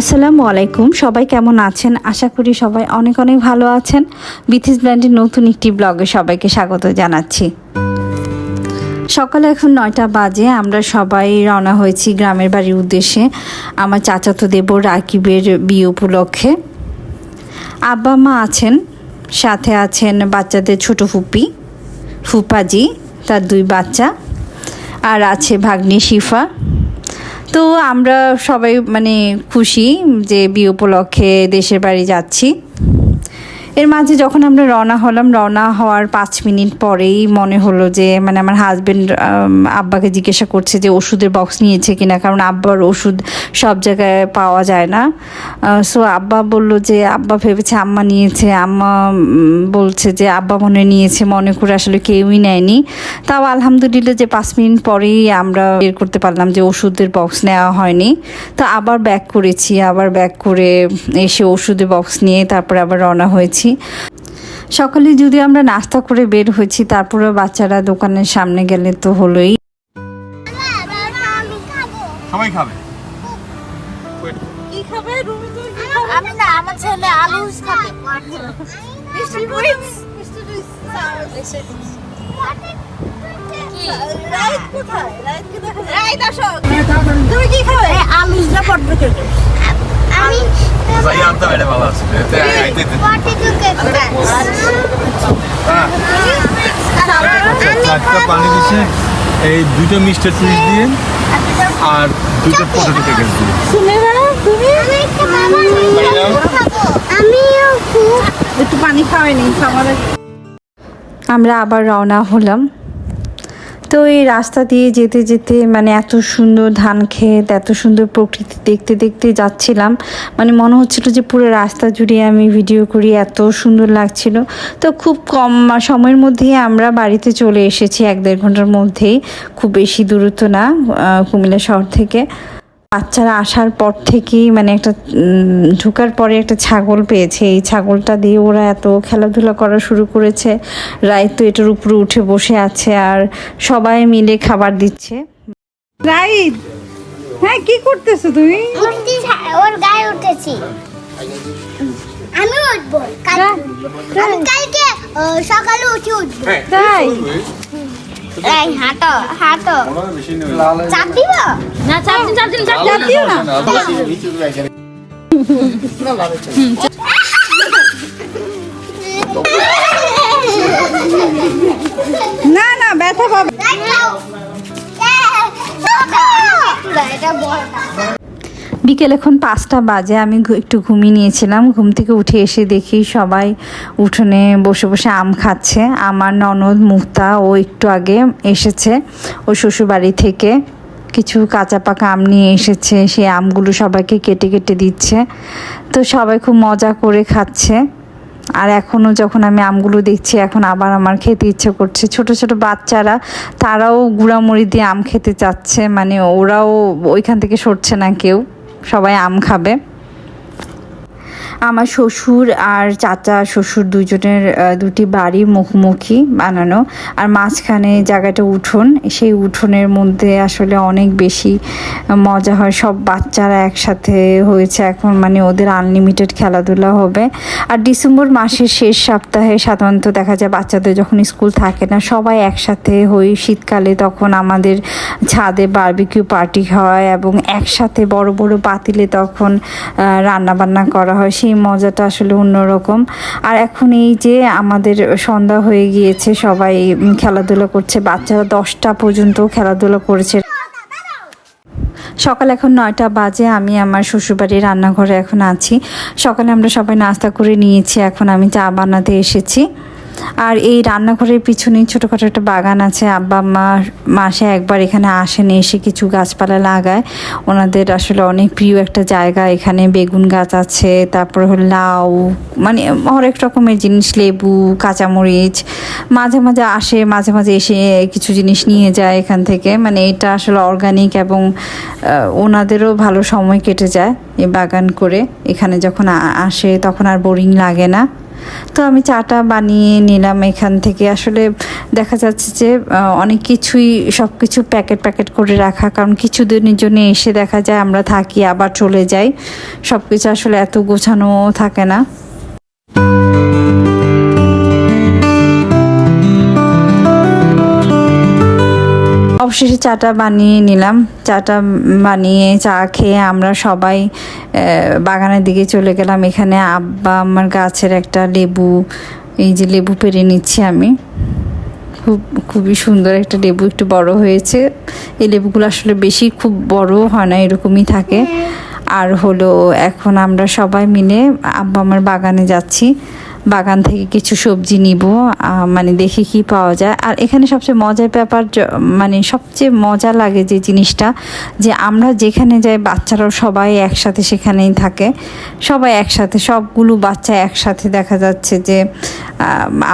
আসসালামু আলাইকুম। সবাই কেমন আছেন? আশা করি সবাই অনেক অনেক ভালো আছেন। বিথিস ব্র্যান্ডের নতুন একটি ব্লগে সবাইকে স্বাগত জানাচ্ছি। সকালে এখন নয়টা বাজে, আমরা সবাই রওনা হয়েছি গ্রামের বাড়ির উদ্দেশ্যে আমার চাচাতো দেব রাকিবের বিয়ে উপলক্ষে। আব্বা মা আছেন, সাথে আছেন বাচ্চাদের ছোট ফুপি, ফুপাজি, তার দুই বাচ্চা, আর আছে ভাগ্নি শিফা। তো আমরা সবাই মানে খুশি যে বিয়ে উপলক্ষে দেশের বাড়ি যাচ্ছি। এর মাঝে যখন আমরা রওনা হলাম, রওনা হওয়ার পাঁচ মিনিট পরেই মনে হলো যে মানে আমার হাজব্যান্ড আব্বাকে জিজ্ঞাসা করছে যে, ওষুধের বক্স নিয়েছে কিনা? কারণ আব্বার ওষুধ সব জায়গায় পাওয়া যায় না। সো আব্বা বলল যে, আব্বা ভেবেছে আম্মা নিয়েছে। আম্মা বলছে যে, আব্বা মনে নিয়েছে। মনে করে আসলে কেউই নেয়নি। তাও আলহামদুলিল্লাহ যে পাঁচ মিনিট পরেই আমরা বের করতে পারলাম যে, ওষুধের বক্স নেওয়া হয়নি। তো আবার ব্যাক করেছি। আবার ব্যাক করে এসে ওষুধের বক্স নিয়ে তারপরে আবার রওনা হয়েছি। সকালে যদি আমরা নাস্তা করে বের হয়েছি তারপরে বাচ্চারা দোকানের সামনে গেলে তো হলোই। সবাই খাবে? আমি না আমার ছেলে আলু খাবে। কি চারটা পানি দিছে এই দুটো মিষ্টার টুইট দিয়ে আর দুটো পটেটো কেকের দিয়ে শুনে না তুমি? আমিও একটু পানি খাওয়াইনি খাবার। আমরা আবার রওনা হলাম। তো এই রাস্তা দিয়ে যেতে যেতে মানে এত সুন্দর ধান ক্ষেত, এত সুন্দর প্রকৃতি দেখতে দেখতে যাচ্ছিলাম। মানে মনে হচ্ছিল যে পুরো রাস্তা জুড়ে আমি ভিডিও করি, এত সুন্দর লাগছিল। তো খুব কম সময়ের মধ্যেই আমরা বাড়িতে চলে এসেছি, এক দেড় ঘণ্টার মধ্যেই। খুব বেশি দূরত্ব না কুমিল্লা শহর থেকে। বাচ্চারা আসার পর থেকেই মানে একটা ঢুকার পরে একটা ছাগল পেয়েছে। এই ছাগলটা দিয়ে ওরা এত খেলাধুলা করা শুরু করেছে। রায় তো এটার উপরে উঠে বসে আছে আর সবাই মিলে খাবার দিচ্ছে। রাইদ হ্যাঁ কি করতেছো তুমি? ওর গায়ে উঠেছি। আমি উঠবো কালকে সকালে উঠে উঠবো। তাই? এই হাঁটো হাঁটো। চাপ দিব? না চাপ দিন চাপ দিন চাপ চাপ দিও না। না না ব্যথা পাবে। এটা বড়। বিকেল এখন পাঁচটা বাজে, আমি একটু ঘুমিয়ে নিয়েছিলাম। ঘুম থেকে উঠে এসে দেখি সবাই উঠোনে বসে বসে আম খাচ্ছে। আমার ননদ মুক্তা, ও একটু আগে এসেছে ও শ্বশুরবাড়ি থেকে। কিছু কাঁচা পাকা আম নিয়ে এসেছে, সেই আমগুলো সবাইকে কেটে কেটে দিচ্ছে। তো সবাই খুব মজা করে খাচ্ছে। আর এখনও যখন আমি আমগুলো দেখছি, এখন আবার আমার খেতে ইচ্ছে করছে। ছোট ছোট বাচ্চারা, তারাও গুঁড়ামুড়ি দিয়ে আম খেতে চাচ্ছে। মানে ওরাও ওইখান থেকে সরছে না কেউ। সবাই আম খাবে। আমার শ্বশুর আর চাচা, শ্বশুর দুজনের দুটি বাড়ি মুখোমুখি বানানো। আর মাঝখানে জায়গাটা উঠোন। সেই উঠোনের মধ্যে আসলে অনেক বেশি মজা হয়। সব বাচ্চারা একসাথে হয়েছে এখন। মানে ওদের আনলিমিটেড খেলাধুলা হবে। আর ডিসেম্বর মাসের শেষ সপ্তাহে সাধারণত দেখা যায় বাচ্চাদের যখন স্কুল থাকে না, সবাই একসাথে হই। শীতকালে তখন আমাদের ছাদে বার্বিকিউ পার্টি হয় এবং একসাথে বড় বড় পাতিলে তখন রান্না বান্না করা হয়। সেই মজাটা আসলে অন্যরকম। আর এখন এই যে আমাদের সন্ধ্যা হয়ে গিয়েছে, সবাই খেলাধুলা করছে, বাচ্চারা দশটা পর্যন্ত খেলাধুলা করেছে। সকাল এখন নয়টা বাজে, আমি আমার শ্বশুরবাড়ির রান্নাঘরে এখন আছি। সকালে আমরা সবাই নাস্তা করে নিয়েছি, এখন আমি চা বানাতে এসেছি। আর এই রান্নাঘরের পিছনেই ছোটোখাটো একটা বাগান আছে। আব্বা মা মাসে একবার এখানে আসেন, এসে কিছু গাছপালা লাগায়। ওনাদের আসলে অনেক প্রিয় একটা জায়গা। এখানে বেগুন গাছ আছে, তারপর হল লাউ মানে হরেক রকমের জিনিস, লেবু, কাঁচামরিচ। মাঝে মাঝে আসে, মাঝে মাঝে এসে কিছু জিনিস নিয়ে যায় এখান থেকে। মানে এটা আসলে অর্গানিক এবং ওনাদেরও ভালো সময় কেটে যায় এই বাগান করে। এখানে যখন আসে তখন আর বোরিং লাগে না। তো আমি চাটা বানিয়ে নিলাম এখান থেকে। আসলে দেখা যাচ্ছে যে অনেক কিছুই সব কিছু প্যাকেট প্যাকেট করে রাখা, কারণ কিছুদিনের জন্য এসে দেখা যায় আমরা থাকি, আবার চলে যাই। সব কিছু আসলে এত গোছানো থাকে না। অবশেষে চাটা বানিয়ে নিলাম। চাটা বানিয়ে চা খেয়ে আমরা সবাই বাগানের দিকে চলে গেলাম। এখানে আব্বা আমার গাছের একটা লেবু, এই যে লেবু পেরে নিচ্ছি আমি। খুব, খুবই সুন্দর একটা লেবু, একটু বড় হয়েছে। এই লেবুগুলো আসলে বেশি খুব বড় হয় না, এরকমই থাকে। আর হলো, এখন আমরা সবাই মিলে আব্বা আমার বাগানে যাচ্ছি। বাগান থেকে কিছু সবজি নিব মানে দেখি কি পাওয়া যায়। আর এখানে সবচেয়ে মজার ব্যাপার মানে সবচেয়ে মজা লাগে যে জিনিসটা, যে আমরা যেখানে যাই বাচ্চারাও সবাই একসাথে সেখানেই থাকে। সবাই একসাথে, সবগুলো বাচ্চা একসাথে দেখা যাচ্ছে যে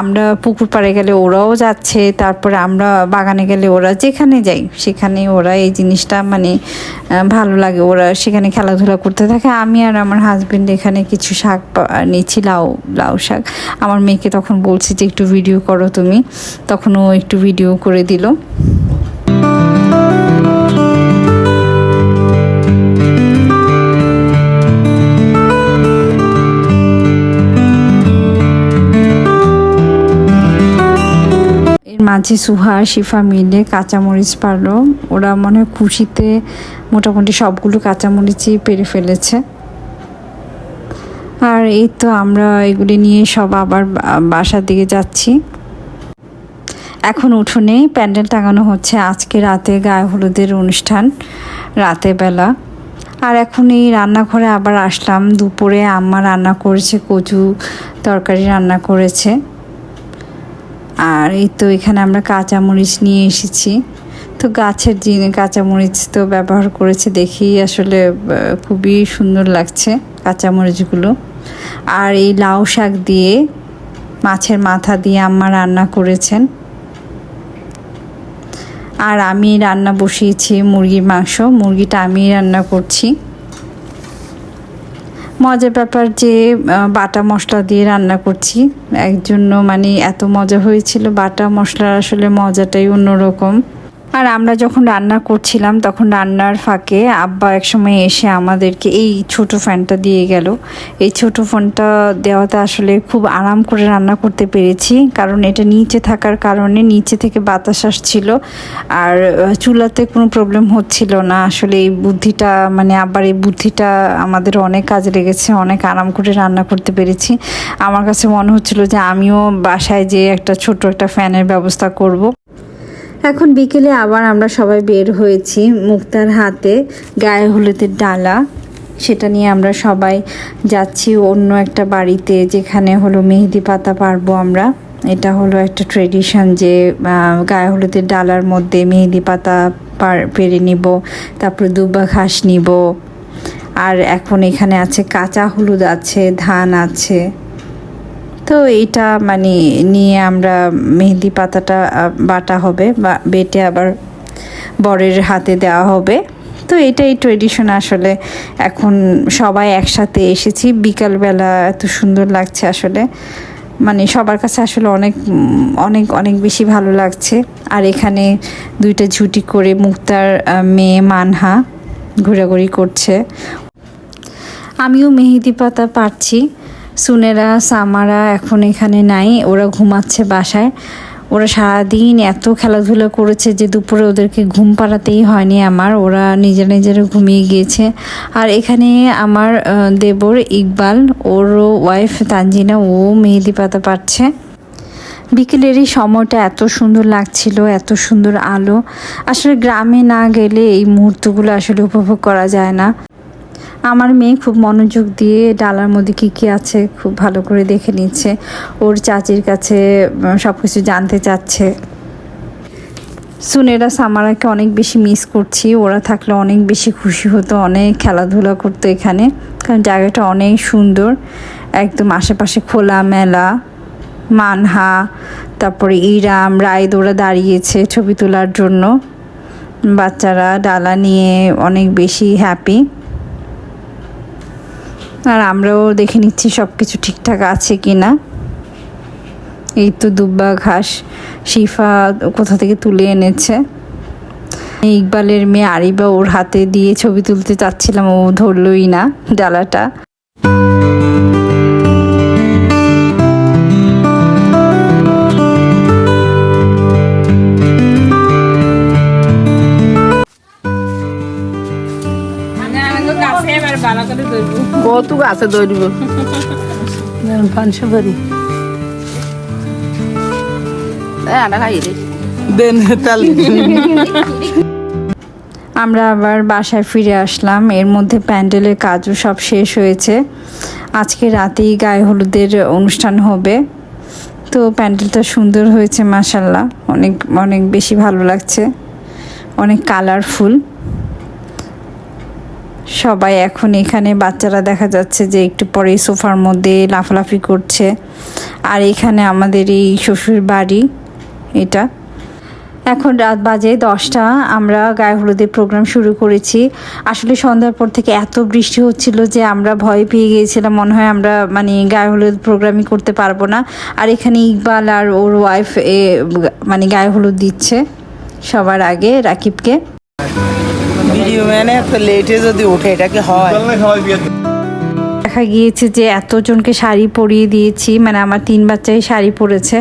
আমরা পুকুর পাড়ে গেলে ওরাও যাচ্ছে, তারপরে আমরা বাগানে গেলে ওরা যেখানে যাই সেখানে ওরা এই জিনিসটা মানে ভালো লাগে। ওরা সেখানে খেলাধুলা করতে থাকে। আমি আর আমার হাজবেন্ড এখানে কিছু শাক নিচ্ছি, লাউ লাউ শাক। আমার মেয়েকে তখন বলছি যে একটু ভিডিও করো তুমি। তখন ও একটু ভিডিও করে দিল। মাঝে সুহা শিফা মিলে কাঁচামরিচ পারল। ওরা মনে খুশিতে মোটামুটি সবগুলো কাঁচামরিচই পেরে ফেলেছে। আর এই তো আমরা এগুলি নিয়ে সব আবার বাসার দিকে যাচ্ছি। এখন উঠোনে প্যান্ডেল টাঙানো হচ্ছে আজকে রাতে গায়ে হলুদের অনুষ্ঠান, রাতে বেলা। আর এখন এই রান্নাঘরে আবার আসলাম, দুপুরে আম্মা রান্না করেছে, কচু তরকারি রান্না করেছে। আর এই তো এখানে আমরা কাঁচামরিচ নিয়ে এসেছি। তো গাছের জিনিস কাঁচামরিচ তো ব্যবহার করেছে, দেখেই আসলে খুবই সুন্দর লাগছে কাঁচামরিচগুলো। আর এই লাউ শাক দিয়ে মাছের মাথা দিয়ে আম্মা রান্না করেছেন। আর আমি রান্না বসিয়েছি মুরগির মাংস, মুরগিটা আমি রান্না করছি। মজার ব্যাপার যে বাটা মশলা দিয়ে রান্না করছি। এর জন্য মানে এত মজা হয়েছিল, বাটা মশলার আসলে মজাটাই অন্যরকম। আর আমরা যখন রান্না করছিলাম, তখন রান্নার ফাঁকে আব্বা একসময় এসে আমাদেরকে এই ছোট ফ্যানটা দিয়ে গেল। এই ছোট ফোনটা দেওয়াতে আসলে খুব আরাম করে রান্না করতে পেরেছি, কারণ এটা নিচে থাকার কারণে নিচে থেকে বাতাস আসছিল আর চুলাতে কোনো প্রবলেম হচ্ছিল না। আসলে এই বুদ্ধিটা মানে আবার এই বুদ্ধিটা আমাদের অনেক কাজে লেগেছে, অনেক আরাম করে রান্না করতে পেরেছি। আমার কাছে মনে হচ্ছিল যে আমিও বাসায় যে একটা ছোট একটা ফ্যানের ব্যবস্থা করব। এখন বিকেলে আবার আমরা সবাই বের হয়েছি মুক্তার হাতে গায়ে হলুদের ডালা। সেটা নিয়ে আমরা সবাই যাচ্ছি অন্য একটা বাড়িতে যেখানে হলো মেহেদি পাতা পারব আমরা। এটা হলো একটা ট্রেডিশন যে গায়ে হলুদের ডালার মধ্যে মেহেদি পাতা পার নিব, তারপরে দুব্বা ঘাস নিব। আর এখন এখানে আছে কাঁচা হলুদ আছে, ধান আছে। তো এইটা মানে নিয়ে আমরা মেহেদি পাতাটা বাটা হবে বা বেটে আবার বরের হাতে দেওয়া হবে। তো এটাই ট্রেডিশন আসলে। এখন সবাই একসাথে এসেছি। বিকালবেলা এত সুন্দর লাগছে আসলে। মানে সবার কাছে আসলে অনেক অনেক অনেক বেশি ভালো লাগছে। আর এখানে দুইটা ঝুটি করে মুক্তার মেয়ে মানহা ঘোরাঘুরি করছে। আমিও মেহেদি পাতা পারছি। সুনেরা, সামারা এখন এখানে নাই, ওরা ঘুমাচ্ছে বাসায়। ওরা সারাদিন এত খেলাধুলা করেছে যে দুপুরে ওদেরকে ঘুম পাড়াতেই হয়নি আমার, ওরা নিজের নিজেরা ঘুমিয়ে গিয়েছে। আর এখানে আমার দেবর ইকবাল ওরও ওয়াইফ তানজিনা, ও মেহেদি পাতা পাচ্ছে বিকেলের এই সময়টা এত সুন্দর লাগছিল, এত সুন্দর আলো। আসলে গ্রামে না গেলে এই মুহূর্তগুলো আসলে উপভোগ করা যায় না। আমার মেয়ে খুব মনোযোগ দিয়ে ডালার মধ্যে কী কী আছে খুব ভালো করে দেখে নিচ্ছে। ওর চাচির কাছে সব কিছু জানতে চাচ্ছে। সুনেরা সামারাকে অনেক বেশি মিস করছি। ওরা থাকলে অনেক বেশি খুশি হতো, অনেক খেলাধুলা করতো এখানে। কারণ জায়গাটা অনেক সুন্দর। একদম আশেপাশে খোলা মেলা, মানহা, তারপরে ইরাম রাইদ ওরা দাঁড়িয়েছে ছবি তোলার জন্য। বাচ্চারা ডালা নিয়ে অনেক বেশি হ্যাপি আর আমরাও দেখে নিচ্ছি সব কিছু ঠিকঠাক আছে কি না এই তো দুব্বা ঘাস শিফা কোথা থেকে তুলে এনেছে। ইকবালের মেয়ে আরিবা ওর হাতে দিয়ে ছবি তুলতে চাচ্ছিলাম, ও ধরলই না ডালাটা কত গাছে দৌড়ব পাঁচশো দেন তাহলে। আমরা আবার বাসায় ফিরে আসলাম। এর মধ্যে প্যান্ডেলের কাজও সব শেষ হয়েছে। আজকে রাতেই গায়ে হলুদের অনুষ্ঠান হবে। তো প্যান্ডেলটা সুন্দর হয়েছে মাসাল্লাহ অনেক অনেক বেশি ভালো লাগছে। অনেক কালারফুল। সবাই এখন এখানে বাচ্চারা দেখা যাচ্ছে যে একটু পরে সোফার মধ্যে লাফালাফি করছে। আর এখানে আমাদের এই শ্বশুর বাড়ি, এটা। এখন রাত বাজে দশটা, আমরা গায়ে হলুদের প্রোগ্রাম শুরু করেছি। আসলে সন্ধ্যার পর থেকে এত বৃষ্টি হচ্ছিল যে আমরা ভয় পেয়ে গিয়েছিলাম, মনে হয় আমরা মানে গায়ে হলুদ প্রোগ্রামই করতে পারব না। আর এখানে ইকবাল আর ওর ওয়াইফ এ মানে গায়ে হলুদ দিচ্ছে সবার আগে রাকিবকে। ভিডিও ম্যানে এত লেটে যদি ওঠে এটা কি হয়? দেখা গিয়েছে যে এতজনকে শাড়ি পরিয়ে দিয়েছি মানে আমার তিন বাচ্চাই শাড়ি পরেছে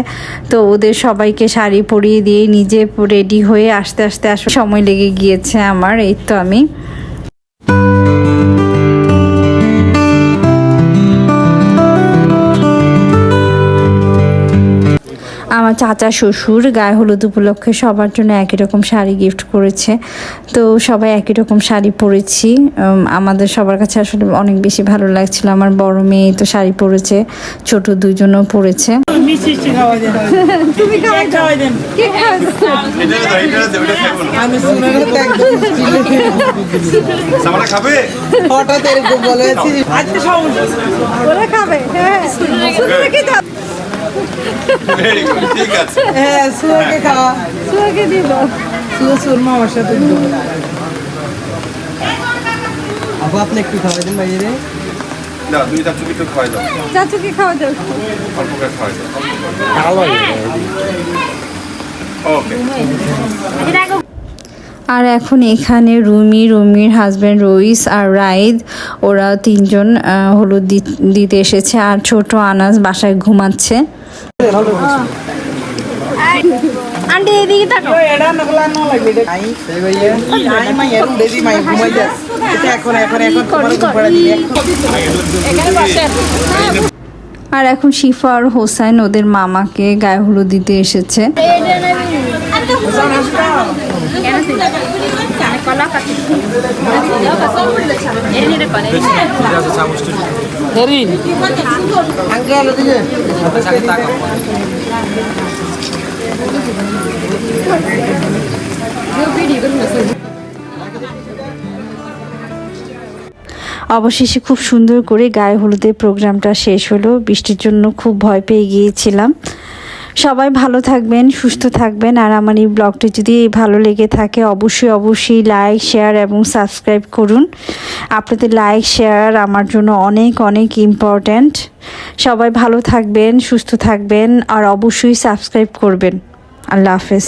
তো ওদের সবাইকে শাড়ি পরিয়ে দিয়ে নিজে রেডি হয়ে আস্তে আস্তে আসলে সময় লেগে গিয়েছে আমার এই তো আমি। আমার চাচা শ্বশুর গায়ে হলুদ উপলক্ষে সবার জন্য একই রকম শাড়ি গিফট করেছে। তো সবাই একই রকম শাড়ি পরেছি। আমাদের সবার কাছে আসলে অনেক বেশি ভালো লাগছিল। আমার বড় মেয়ে তো শাড়ি পরেছে ছোট দুজনও পরেছে। তুমি খাবে? হঠাৎ এরকম বলেছি Very good, ঠিক আছে। হ্যাঁ সুয়াকে খাওয়া। সুয়াকে দিব। সুয়া সুর মামার সাথে দিব। আপু আপনি একটু খাওয়াই দেন বাইরে। দাও দুই চাপ চুকি তো খাওয়াই দাও। চাচুকে খাওয়া যাবে অল্প করে খাওয়াই দাও। ওকে আর এখন এখানে রুমি রুমির হাজব্যান্ড রইস আর রাইদ ওরা তিনজন হলুদ দি- দিতে এসেছে। আর ছোট আনাজ বাসায় ঘুমাচ্ছে। এটা নকলা না লাগবে এটা আই সেই ভাইয়া আই মাই এরম দেবি মাই ঘুমাই যা। এটা এখন এখন এখন তোমার উপরে দিই আর এখন শিফা আর হোসাইন ওদের মামাকে গায়ে হলুদ দিতে এসেছে। অবশেষে খুব সুন্দর করে গায়ে হলুদের প্রোগ্রামটা শেষ হলো। বৃষ্টির জন্য খুব ভয় পেয়ে গিয়েছিলাম। সবাই ভালো থাকবেন, সুস্থ থাকবেন। আর আমার এই ব্লগটি যদি ভালো লেগে থাকে, অবশ্যই অবশ্যই লাইক শেয়ার এবং সাবস্ক্রাইব করুন। আপনাদের লাইক শেয়ার আমার জন্য অনেক অনেক ইম্পর্ট্যান্ট সবাই ভালো থাকবেন, সুস্থ থাকবেন, আর অবশ্যই সাবস্ক্রাইব করবেন। আল্লাহ হাফেজ।